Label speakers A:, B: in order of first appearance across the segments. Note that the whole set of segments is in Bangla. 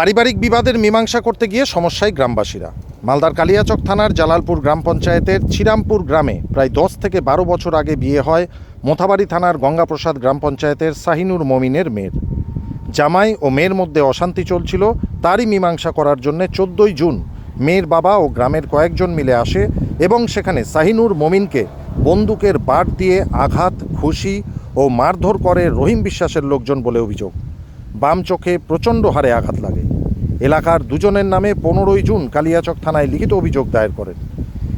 A: পারিবারিক বিবাদের মীমাংসা করতে গিয়ে সমস্যায় গ্রামবাসীরা। মালদার কালিয়াচক থানার জালালপুর গ্রাম পঞ্চায়েতের ছিরামপুর গ্রামে প্রায় দশ থেকে বারো বছর আগে বিয়ে হয় মোথাবাড়ি থানার গঙ্গাপ্রসাদ গ্রাম পঞ্চায়েতের শাহিনুর মমিনের মেয়ের। জামাই ও মেয়ের মধ্যে অশান্তি চলছিল, তারই মীমাংসা করার জন্য চোদ্দোই জুন মেয়ের বাবা ও গ্রামের কয়েকজন মিলে আসে এবং সেখানে শাহিনুর মমিনকে বন্দুকের বাট দিয়ে আঘাত, খুশি ও মারধর করে রহিম বিশ্বাসের লোকজন বলে অভিযোগ। বাম চোখে প্রচণ্ড হারে আঘাত লাগে। এলাকার দুজনের নামে পনেরোই জুন কালিয়াচক থানায় লিখিত অভিযোগ দায়ের করেন।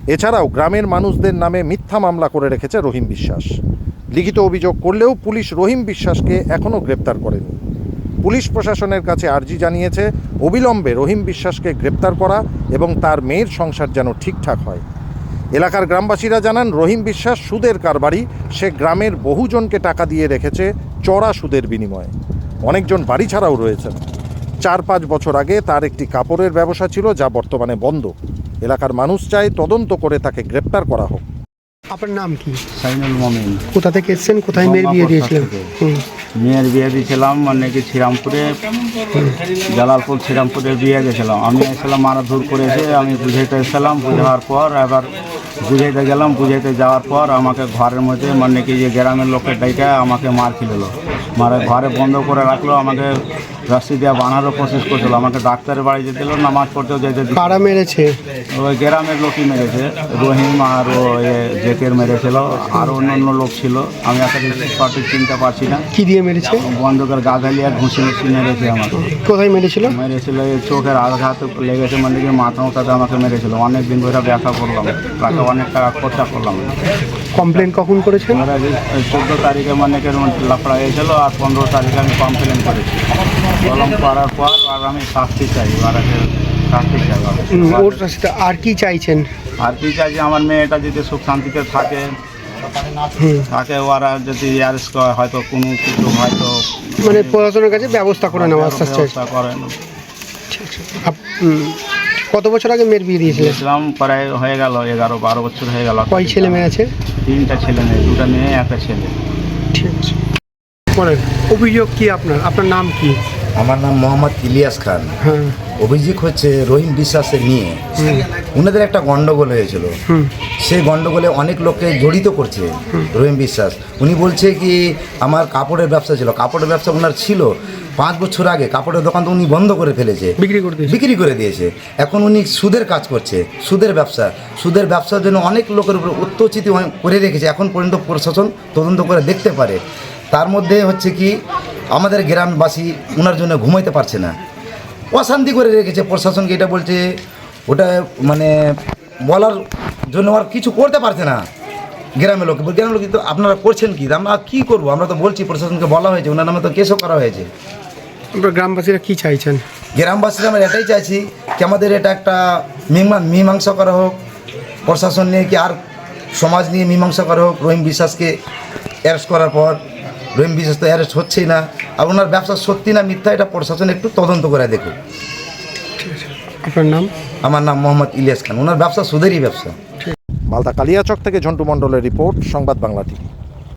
A: এছাড়াও গ্রামের মানুষদের নামে মিথ্যা মামলা করে রেখেছে রহিম বিশ্বাস। লিখিত অভিযোগ করলেও পুলিশ রহিম বিশ্বাসকে এখনও গ্রেপ্তার করেনি। পুলিশ প্রশাসনের কাছে আর্জি জানিয়েছে, অবিলম্বে রহিম বিশ্বাসকে গ্রেপ্তার করা এবং তার মেয়ের সংসার যেন ঠিকঠাক হয়। এলাকার গ্রামবাসীরা জানান, রহিম বিশ্বাস সুদের কারবারি, সে গ্রামের বহুজনকে টাকা দিয়ে রেখেছে চড়া সুদের বিনিময়ে। অনেকজন বাড়ি ছাড়াও রয়েছেন চার পাঁচ বছর আগে তার একটি কাপড়ের ব্যবসা ছিল যা বর্তমানে বন্ধ। এলাকার মানুষ চায় তদন্ত করে তাকে গ্রেপ্তার করা হোক।
B: আপনার নাম কি?
C: সাইনুল মমিন।
B: কোথা থেকে এসেছেন? কোথায় মেয়ের বিয়ে দিয়েছিলেন?
C: মেয়ের বিয়ে দিয়েছিলাম মানে কি শ্রীরামপুরে জালালপুর শ্রীরামপুরে বিয়ে গেছিলাম আমি এসেছিলাম মারাধুর করে এসে আমি বুঝাইতে এসেছিলাম বুঝাবার পর এবার বুঝাইতে গেলাম বুঝাইতে যাওয়ার পর আমাকে ঘরের মধ্যে মানে কি যে গ্রামের লোকের ডাইকা আমাকে মার খেলো মারে ঘরে বন্ধ করে রাখল, আমাকে রস্তি দিয়ে বানারও প্রসেস করছিল। আমাকে ডাক্তারের বাড়ি যেতে দিল নামাজ পড়তেও যেতে দিল।
B: কারা মেরেছে?
C: ওই গ্রামের লোকই মেরেছে। রহিম আর ও জেকের মেরেছিল। আর অন্য অন্য লোক ছিল। আমি আসলে সঠিক চিনতে পারছি না।
B: কি দিয়ে মেরেছে?
C: বন্ধকের গাধালিয়া ঘুষি ঘুষি মেরেছে আমাকে।
B: কোথায় মেরেছিল?
C: মেরেছিল এই চোখের আঘাত লেগেছে মানে কি মাথা মাথাতে আমাকে মেরেছিল। অনেক দিন ধরে ব্যথা করলাম। তাকে অনেক টাকা খরচা করলাম।
B: কমপ্লেন কখন করেছেন?
C: চোদ্দ তারিখে মানে লাফড়া হয়েছিল আর পনেরো তারিখে আমি কমপ্লেন করেছি। কলম করার পর আর আমি শাস্তি চাই আর শাস্তি চাই। আর।
B: ওর কি চাইছেন?
C: আর কি চাই যে আমার মেয়েটা যদি সুখ শান্তিতে থাকে। থাকে ওরা যদি অ্যারেস্ট করে হয়তো কোনো কিছু হয়তো
B: মানে প্রশাসনের কাছে ব্যবস্থা করে নেওয়া আস্তে আস্তে।
C: ব্যবস্থা করেন।
B: কত বছর আগে মেয়ের বিয়ে দিয়েছিলেন?
C: প্রায় হয়ে গেল এগারো বারো বছর হয়ে গেল।
B: কয় ছেলে মেয়ে আছে?
C: তিনটা ছেলে মেয়ে দুটা মেয়ে একটা ছেলে।
B: ঠিক আছে। বলেন অভিযোগ কি আপনার? আপনার নাম কি?
D: আমার নাম মোহাম্মদ ইলিয়াস খান।
B: হ্যাঁ।
D: অভিযোগ হচ্ছে রহিম বিশ্বাসের নিয়ে ওনাদের একটা গন্ডগোল হয়েছিল। সেই গন্ডগোলে অনেক লোককে জড়িত করছে রহিম বিশ্বাস। উনি বলছে কি আমার কাপড়ের ব্যবসা ছিল। কাপড়ের ব্যবসা ওনার ছিল। পাঁচ বছর আগে কাপড়ের দোকান তো উনি বন্ধ করে ফেলেছে।
B: বিক্রি করে
D: বিক্রি করে দিয়েছে। এখন উনি সুদের কাজ করছে সুদের ব্যবসা। সুদের ব্যবসার জন্য অনেক লোকের উপর উত্তচিত করে রেখেছে। এখন পর্যন্ত প্রশাসন তদন্ত করে দেখতে পারে। তার মধ্যে হচ্ছে কি আমাদের গ্রামবাসী ওনার জন্য ঘুমাইতে পারছে না। অশান্তি করে রেখেছে প্রশাসনকে এটা বলছে ওটা মানে বলার জন্য আর কিছু করতে পারছে না গ্রামের লোক। গ্রামের লোক তো আপনারা করছেন কি? আমরা কী করব? আমরা তো বলছি প্রশাসনকে বলা হয়েছে ওনার নামে তো কেসও করা হয়েছে।
B: গ্রামবাসীরা কি চাইছেন?
D: গ্রামবাসীরা আমরা এটাই চাইছি কি আমাদের এটা একটা মীমা- মীমাংসা করা হোক। প্রশাসন নিয়ে কি আর সমাজ নিয়ে মীমাংসা করা হোক? রহিম বিশ্বাসকে অ্যারেস্ট করার পর রহিম বিশেষ তো অ্যারেস্ট হচ্ছেই না আর ওনার ব্যবসা সত্যি না মিথ্যা এটা প্রশাসন একটু তদন্ত করে দেখুন
B: আপনার নাম?
D: আমার নাম মোহাম্মদ ইলিয়াস খান ওনার ব্যবসা সুদেরই ব্যবসা।
A: মালদা কালিয়াচক থেকে ঝন্টু মণ্ডলের রিপোর্ট সংবাদ বাংলা টিভি।